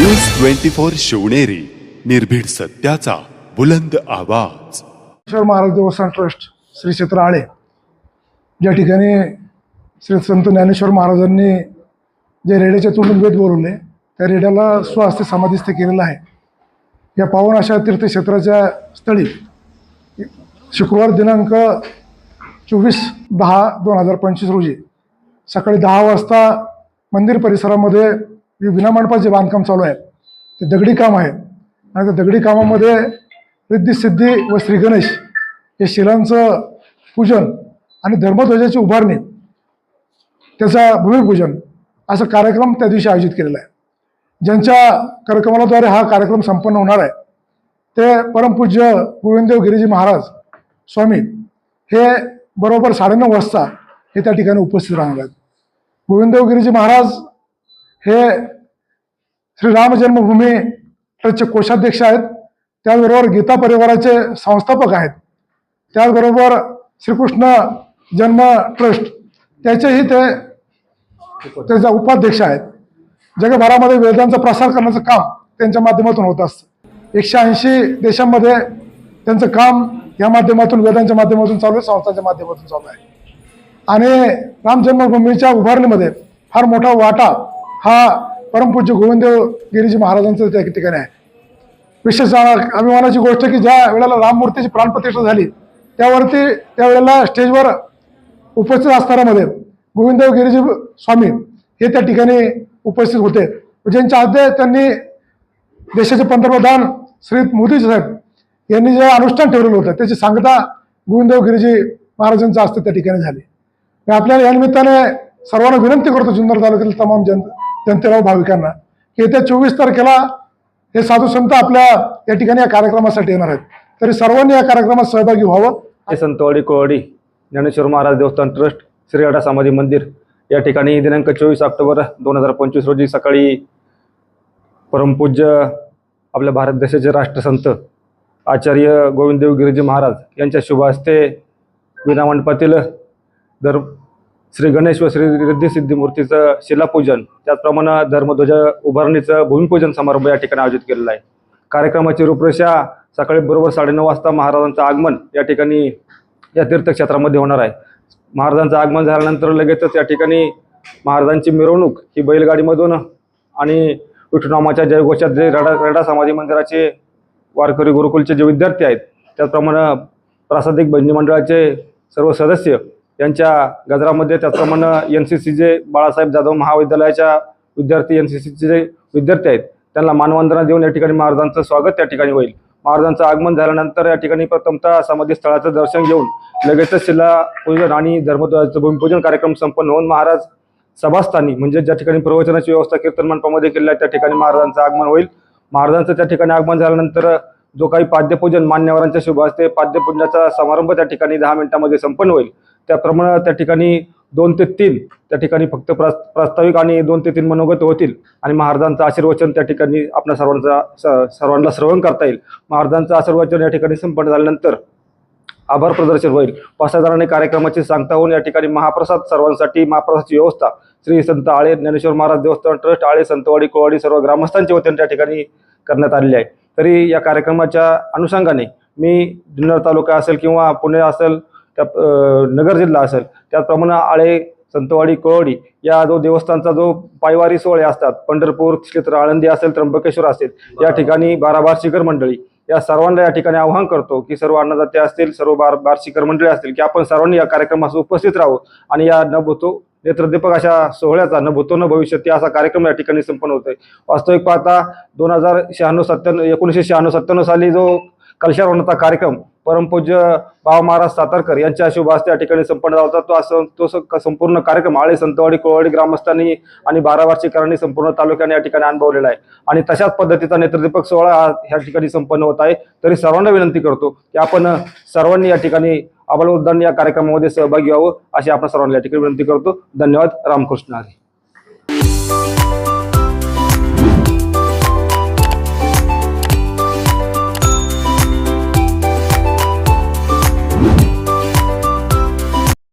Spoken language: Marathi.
न्यूज ट्वेंटी फोर शिवनेरी निर्भीड सत्याचा बुलंद आवाज. महाराज देवस्थान ट्रस्ट श्री क्षेत्र आळे ज्या ठिकाणी श्री संत ज्ञानेश्वर महाराजांनी जे रेड्याच्या तोंडून वेद बोलवले त्या रेड्याला स्वहस्ते समाधीस्थ केलेलं आहे. या पावन अशा तीर्थक्षेत्राच्या स्थळी शुक्रवार दिनांक चोवीस दहा दोन हजार पंचवीस रोजी सकाळी दहा वाजता मंदिर परिसरामध्ये विनामंडपाचे बांधकाम चालू आहे. ते दगडी काम आहे. आणि त्या दगडी कामामध्ये रिद्धिसिद्धी व श्री गणेश हे शिलांचं पूजन आणि धर्मध्वजाची उभारणी त्याचा भूमिपूजन असा कार्यक्रम त्या दिवशी आयोजित केलेला आहे. ज्यांच्या कार्यक्रमाद्वारे हा कार्यक्रम संपन्न होणार आहे ते परमपूज्य गोविंददेव गिरीजी महाराज स्वामी हे बरोबर साडेनऊ वाजता हे त्या ठिकाणी उपस्थित राहणार आहेत. गोविंददेव गिरीजी महाराज हे श्री राम जन्मभूमी ट्रस्टचे कोषाध्यक्ष आहेत. त्याचबरोबर गीता परिवाराचे संस्थापक आहेत. त्याचबरोबर श्रीकृष्ण जन्म ट्रस्ट त्याचेही ते त्याचे उपाध्यक्ष आहेत. जगभरामध्ये वेदांचा प्रसार करण्याचं काम त्यांच्या माध्यमातून होत असतं. एकशे ऐंशी देशांमध्ये त्यांचं काम या माध्यमातून वेदांच्या माध्यमातून चालू आहे संस्थांच्या माध्यमातून चालू आहे. आणि राम जन्मभूमीच्या उभारणीमध्ये फार मोठा वाटा हा परमपूज्य गोविंददेव गिरीजी महाराजांचं त्या ठिकाणी आहे. विशेष अभिमानाची गोष्ट की ज्या वेळेला राममूर्तीची प्राणप्रतिष्ठा झाली त्यावरती त्यावेळेला स्टेजवर उपस्थित असणाऱ्यामध्ये गोविंददेव गिरीजी स्वामी हे त्या ठिकाणी उपस्थित होते. ज्यांच्या हद्दे त्यांनी देशाचे पंतप्रधान श्री मोदी साहेब यांनी जे अनुष्ठान ठेवलेलं होतं त्याची सांगता गोविंददेव गिरीजी महाराजांच्या हस्ते त्या ठिकाणी झाली. आपल्याला या निमित्ताने सर्वांना विनंती करतो जुन्नर तालुक्यातील तमाम जन जनतेला भाविकांना की येत्या चोवीस तारखेला हे साधू संत आपल्या या ठिकाणी या कार्यक्रमासाठी येणार आहेत. तरी सर्वांनी या कार्यक्रमात सहभागी व्हावं. हे संतवाडी कोवाडी ज्ञानेश्वर महाराज देवस्थान ट्रस्ट श्रीराडा समाधी मंदिर या ठिकाणी दिनांक चोवीस ऑक्टोबर दोन हजार पंचवीस रोजी सकाळी परमपूज्य आपल्या भारत देशाचे राष्ट्रसंत आचार्य गोविंददेव गिरीजी महाराज यांच्या शुभ हस्ते विनामंडपातील दर श्री गणेश व श्री रिद्धी सिद्धी मूर्तीचं शिलापूजन त्याचप्रमाणे धर्मध्वज उभारणीचं भूमिपूजन समारंभ या ठिकाणी आयोजित केलेला आहे. कार्यक्रमाची रूपरेषा सकाळी बरोबर साडेनऊ वाजता महाराजांचं आगमन या ठिकाणी या तीर्थक्षेत्रामध्ये होणार आहे. महाराजांचं आगमन झाल्यानंतर लगेचच या ठिकाणी महाराजांची मिरवणूक ही बैलगाडीमधून आणि विठुनामाच्या जयघोषात जे रडा रडा समाधी मंदिराचे वारकरी गुरुकुलचे जे विद्यार्थी आहेत त्याचप्रमाणे प्रासादिक भजनी मंडळाचे सर्व सदस्य त्यांच्या गजरामध्ये त्याचप्रमाणे एन सी सीचे बाळासाहेब जाधव महाविद्यालयाच्या विद्यार्थी एन सी सीचे जे विद्यार्थी आहेत त्यांना मानवंदना देऊन या ठिकाणी महाराजांचं स्वागत त्या ठिकाणी होईल. महाराजांचं आगमन झाल्यानंतर या ठिकाणी प्रथमतः समाधी स्थळाचं दर्शन घेऊन लगेचच शिला पूजन आणि धर्मध्वजाचं भूमिपूजन कार्यक्रम संपन्न होऊन महाराज सभास्थानी म्हणजे ज्या ठिकाणी प्रवचनाची व्यवस्था कीर्तन मंडपामध्ये केली आहे त्या ठिकाणी महाराजांचं आगमन होईल. महाराजांचं त्या ठिकाणी आगमन झाल्यानंतर जो काही पाद्यपूजन मान्यवरांच्या शुभ हस्ते पाद्यपूजनाचा समारंभ त्या ठिकाणी दहा मिनिटांमध्ये संपन्न होईल. त्याप्रमाणे त्या ठिकाणी दोन ते तीन त्या ठिकाणी फक्त प्रास्ताविक आणि दोन ते तीन मनोगत होतील. आणि महाराजांचं आशीर्वचन त्या ठिकाणी आपल्या सर्वांचा स- सर्वांना श्रवण करता येईल. महाराजांचं आशीर्वचन या ठिकाणी संपन्न झाल्यानंतर आभार प्रदर्शन होईल. पाच कार्यक्रमाची सांगता होऊन या ठिकाणी महाप्रसाद सर्वांसाठी महाप्रसादची व्यवस्था. श्री संत आळे ज्ञानेश्वर महाराज देवस्थान ट्रस्ट आळे संतवाडी कोवाडी सर्व ग्रामस्थांच्या वतीने त्या ठिकाणी करण्यात आलेली आहे. तरी या कार्यक्रमाच्या अनुषंगाने मी जुन्नर तालुका असेल किंवा पुणे असेल त्या नगर जिल्हा असेल. त्याचप्रमाणे आळे संतवाडी कोवाडी या जो देवस्थानचा जो पायवारी सोहळे असतात पंढरपूर क्षेत्र आळंदी असेल त्र्यंबकेश्वर असेल या ठिकाणी बारा बार शिखर मंडळी. या सर्वांना या ठिकाणी आवाहन करतो की सर्व अन्नदाते असतील सर्व बार बार शिखर मंडळी असतील की आपण सर्वांनी या कार्यक्रमास उपस्थित राहू आणि या न भूतो नेत्रदीपक अशा सोहळ्याचा न भूतो न भविष्यती असा कार्यक्रम या ठिकाणी संपन्न होतोय. वास्तविक पाहता दोन हजार शहाण्णव सत्त्याण्णव एकोणीसशे शहाण्णव सत्त्याण्णव साली जो कलशारोहणाचा कार्यक्रम परमपूज्य बाबा महाराज सातारकर यांच्या शुभास त्या या ठिकाणी संपन्न झाला होता. तो असं तो स- संपूर्ण कार्यक्रम आळे संतवाडी कोळवाडी ग्रामस्थांनी आणि बारा वार्षिकांनी संपूर्ण तालुक्याने या ठिकाणी अनुभवलेला आहे. आणि तशाच पद्धतीचा नेत्रदीपक सोहळा हा ह्या ठिकाणी संपन्न होत आहे. तरी सर्वांना विनंती करतो की आपण सर्वांनी या ठिकाणी अबलवृद्धांनी या कार्यक्रमामध्ये सहभागी व्हावं अशी आपण सर्वांना या ठिकाणी विनंती करतो. धन्यवाद. रामकृष्ण हरी.